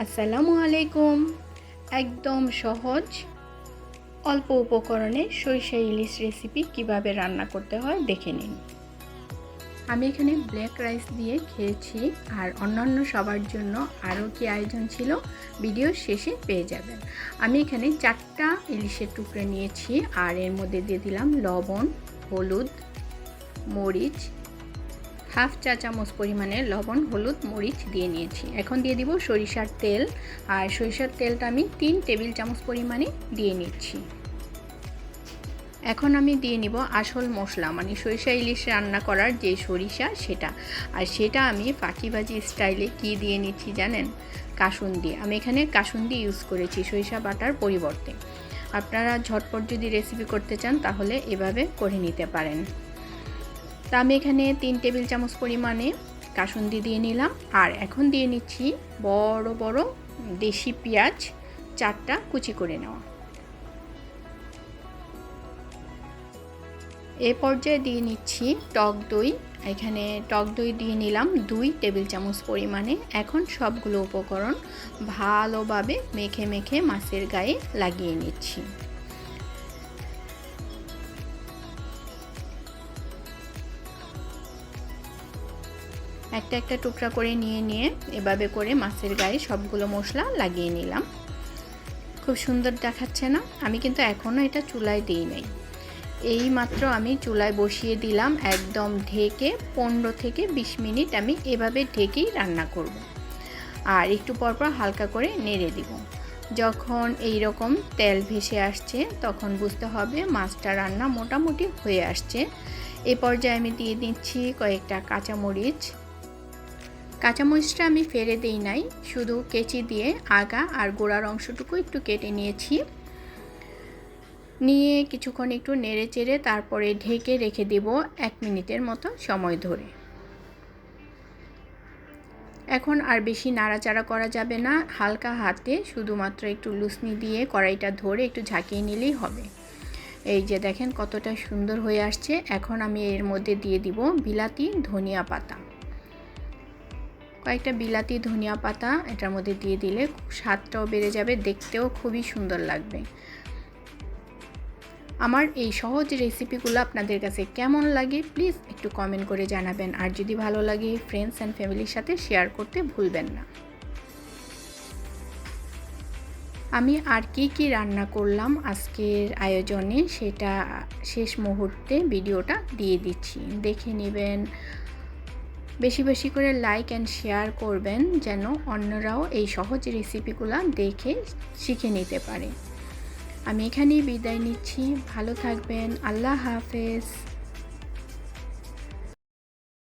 আসসালামু আলাইকুম। একদম সহজ, অল্প উপকরণে সরিষা ইলিশ রেসিপি কীভাবে রান্না করতে হয় দেখে নিন। আমি এখানে ব্ল্যাক রাইস দিয়ে খেয়েছি আর অন্যান্য সবার জন্য আরও কি আয়োজন ছিল ভিডিও শেষে পেয়ে যাবেন। আমি এখানে চারটা ইলিশের টুকরো নিয়েছি আর এর মধ্যে দিয়ে দিলাম লবণ, হলুদ, মরিচ হাফ চা চামচ পরিমাণে লবণ, হলুদ, মরিচ দিয়ে নিয়েছি। এখন দিয়ে দিব সরিষার তেল। আর সরিষার তেলটা আমি তিন টেবিল চামচ পরিমাণে দিয়ে নিচ্ছি। এখন আমি দিয়ে নিব আসল মশলা মানে সরিষা ইলিশ রান্না করার যে সরিষা সেটা। আর সেটা আমি ফাঁকিবাজি স্টাইলে কি দিয়ে নিচ্ছি জানেন? কাসুন্দি। আমি এখানে কাসুন্দি ইউজ করেছি সরিষা বাটার পরিবর্তে। আপনারা ঝটপট যদি রেসিপি করতে চান তাহলে এভাবে করে নিতে পারেন। তা আমি এখানে তিন টেবিল চামচ পরিমাণে কাসুন্দি দিয়ে নিলাম। আর এখন দিয়ে নিচ্ছি বড় বড় দেশি পেঁয়াজ চারটা কুচি করে নেওয়া। এ পর্যায়ে দিয়ে নিচ্ছি টক দই। এখানে টক দই দিয়ে নিলাম দুই টেবিল চামচ পরিমাণে। এখন সবগুলো উপকরণ ভালোভাবে মেখে মেখে মাছের গায়ে লাগিয়ে নিচ্ছি। একটা একটা টুকরা করে নিয়ে নিয়ে এভাবে করে মাছের গায়ে সবগুলো মশলা লাগিয়ে নিলাম। খুব সুন্দর দেখাচ্ছে না? আমি কিন্তু এখনও এটা চুলায় দিই নাই। এই মাত্র আমি চুলায় বসিয়ে দিলাম একদম ঢেকে পনেরো থেকে বিশ মিনিট আমি এভাবে ঢেকেই রান্না করব। আর একটু পরপর হালকা করে নেড়ে দিব। যখন এই রকম তেল ভেসে আসছে, তখন বুঝতে হবে মাছটা রান্না মোটামুটি হয়ে আসছে। এ পর্যায়ে আমি দিয়ে দিচ্ছি কয়েকটা কাঁচামরিচ কাঁচামরিচটা আমি ফেলে দিই নাই, শুধু কেচি দিয়ে আগা আর গোড়ার অংশটুকু একটু কেটে নিয়েছি। নিয়ে কিছুক্ষণ একটু নেড়ে চেড়ে তারপরে ঢেকে রেখে দেব এক মিনিটের মতো সময় ধরে। এখন আর বেশি নাড়াচাড়া করা যাবে না, হালকা হাতে শুধুমাত্র একটু লুসনি দিয়ে কড়াইটা ধরে একটু ঝাঁকিয়ে নিলেই হবে। এই যে দেখেন কতটা সুন্দর হয়ে আসছে, এখন আমি এর মধ্যে দিয়ে দিব বিলাতি, ধনিয়া পাতা। কয়েকটা বিলাতি ধনিয়া পাতা এটার মধ্যে দিয়ে দিলে স্বাদটাও বেড়ে যাবে, দেখতেও খুবই সুন্দর লাগবে। আমার এই সহজ রেসিপিগুলো আপনাদের কাছে কেমন লাগে প্লিজ একটু কমেন্ট করে জানাবেন। আর যদি ভালো লাগে ফ্রেন্ডস অ্যান্ড ফ্যামিলির সাথে শেয়ার করতে ভুলবেন না। আমি আর কি কি রান্না করলাম আজকের আয়োজনে সেটা শেষ মুহূর্তে ভিডিওটা দিয়ে দিচ্ছি। দেখে নেবেন বেশি বেশি করে লাইক অ্যান্ড শেয়ার করবেন যেন অন্যরাও এই সহজ রেসিপিগুলো দেখে শিখে নিতে পারে। আমি এখানেই বিদায় নিচ্ছি। ভালো থাকবেন। আল্লাহ হাফেজ।